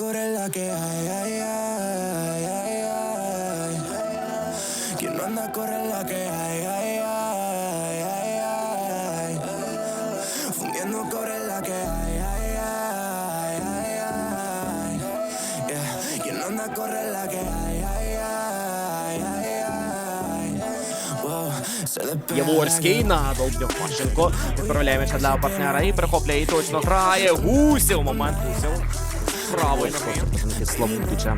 Fundiendo core la que hay, ay, ay, ay, ay. Quien no anda corre la que hay, ay, ay, ay, ay. Fundiendo core la que hay, ay, ay, ay, ay. Yeah. Quien no anda corre la que hay, ay, ay, ay, ay. Wow. Se despega Яворський на Долбньов Пащенко. Відправляє м'яча для партнера і перехоплює і точно грає. Гусєв. Момент Гусєв. Славутича.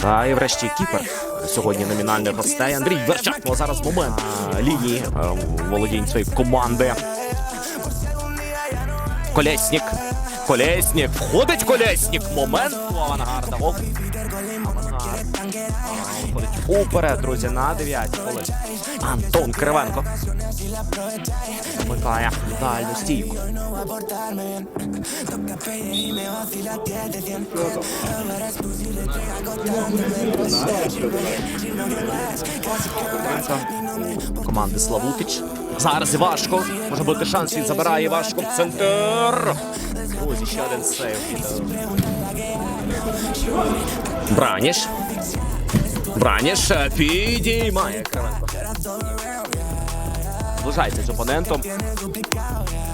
Та і врешті кіпер. Сьогодні номінальний гостей Андрій Верчак. Ну зараз момент лінії володінь своєї команди. Колеснік. Колеснік. Входить колеснік. Момент авангарда. Оп. Виходить уперед, друзі, на 9 хвилин. Антон Кривенко. Вмикає дальню стійку. no va a portarme bien. Toca pedir y me vacila 10 de 100. Ahora es tú si le entrega Команди Славутич. Зараз Івашко. Може бути шанс, він забирає Івашко в центр. Друзі, ще один сейв. Браніш. Браніш е, підіймає Кривенко. Зближається з опонентом.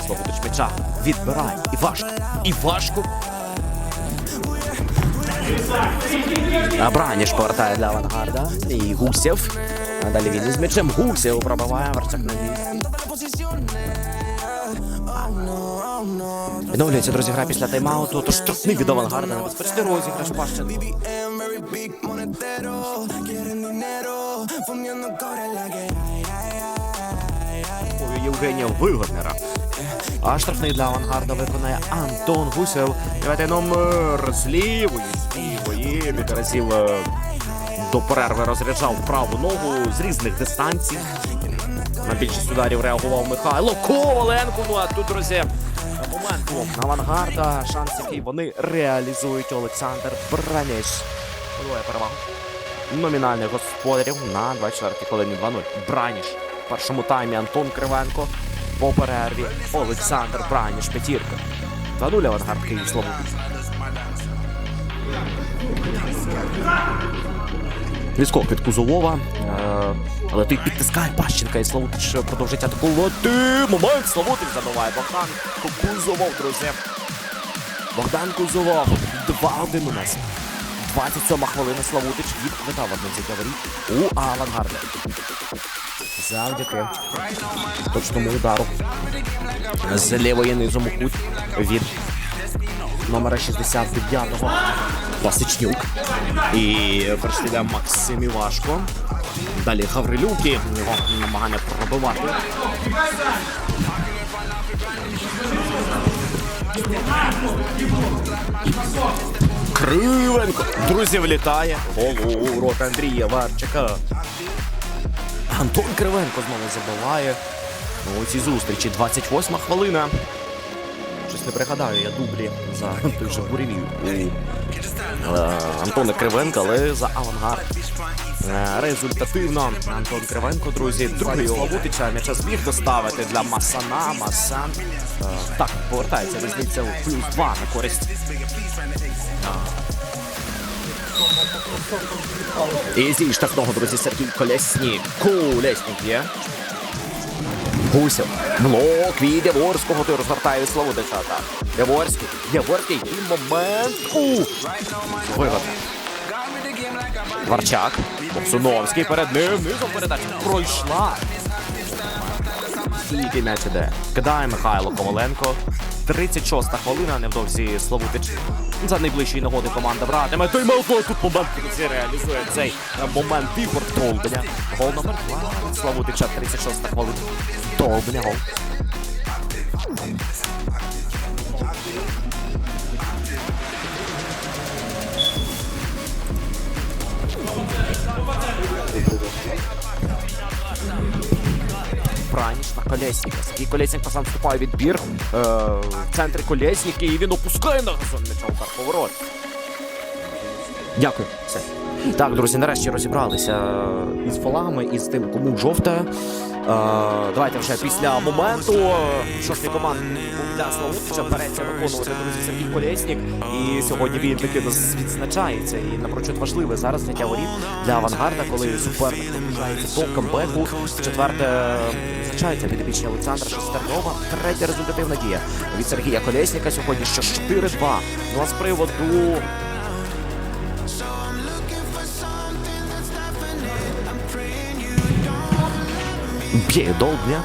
Славутич м'яча відбирає. Івашко. Івашко. А Браніш повертає для авангарда. І Гусєв. А далі він із м'ячем. Гусєв пробиває Варчак на місці. Відновлюється, друзі, гра після тайм-ауту. Тож штрафний від авангарда. Небезпечний розіграш Пащенко. Big monetero. Quieren dinero. Fundiendo core la que. Євгенія Вигоднера. А штрафний для авангарда виконає Антон Гусєв. Давайте номер з лівої, з лівої. Кілька разів е, до перерви розряджав праву ногу з різних дистанцій. На більшість ударів реагував Михайло Коваленко. Ну а тут, друзі, момент був авангарда. Шанс, який вони реалізують Олександр Браніш. Подвоє перевагу номінальних господарів на 24-й хвилині 2-0. Браніш. В першому таймі Антон Кривенко. По перерві Олександр Браніш. П'ятірка. 2-0 авангард Київ Славутич. Відскок від Кузовова. Е, але той підтискає Пащенка і Славутич продовжить атакувати. Момент Славутич забиває Богдан Кузовов, друзі. Богдан Кузовов. 2-1 у нас. 27 хвилина Славутич відквитав одне з воріт у авангарді. Завдяки точному удару з лівої низом у від номера 69-го Васичнюк. І переслідує Максим Івашко. Далі Гаврилюк і його намагання пробивати. Кривенко. Друзі, влітає. Рота Андрія Варчика. Антон Кривенко знову забиває. У цій зустрічі 28 хвилина. Щось не пригадаю, я дублі за той же буревій е, Антона Кривенка, але за авангард. Е, Результативно Антон Кривенко, друзі, другий Славутича м'яча зміг доставити для Масана. Масан е, так повертається різниця в плюс 2 на користь І зі штрафного, друзі, Сергій Колєснік. Колєснік є. Гусєв. Блок від Яворського. Той розвертає Славутича. Так. Яворський. Яворський. І момент. У. Вигод. Варчак. Боксуновський перед ним. Низом передача. Пройшла. Скільки м'яч іде. Кидає Михайло Коваленко. 36-та хвилина, невдовзі Славутич. За найближчої нагоди команда братиме. Той Малфой тут момент реалізує цей момент Ігор Долбеня. Гол номер 2 від Славутича, 36-та хвилина. Долбеня гол. Браніш на Колєсніка. Сергій Колєснік сам вступає відбір. Е, в центрі Колєсніки і він опускає на газон удар поворот. Дякую. Все. Так, друзі, нарешті розібралися із фолами, із тим, кому жовта. давайте вже після моменту е, шостий команд Славутича береться виконувати друзі Сергій Колєснік. І сьогодні він таки відзначається. І напрочуд важливе зараз зняття воріт для авангарда, коли суперник наближається до камбеку. Четверте е, відзначається підопічні Олександра Шестернова. Третя результативна дія від Сергія Колєсніка сьогодні ще 4-2. Ну а з приводу Долбня.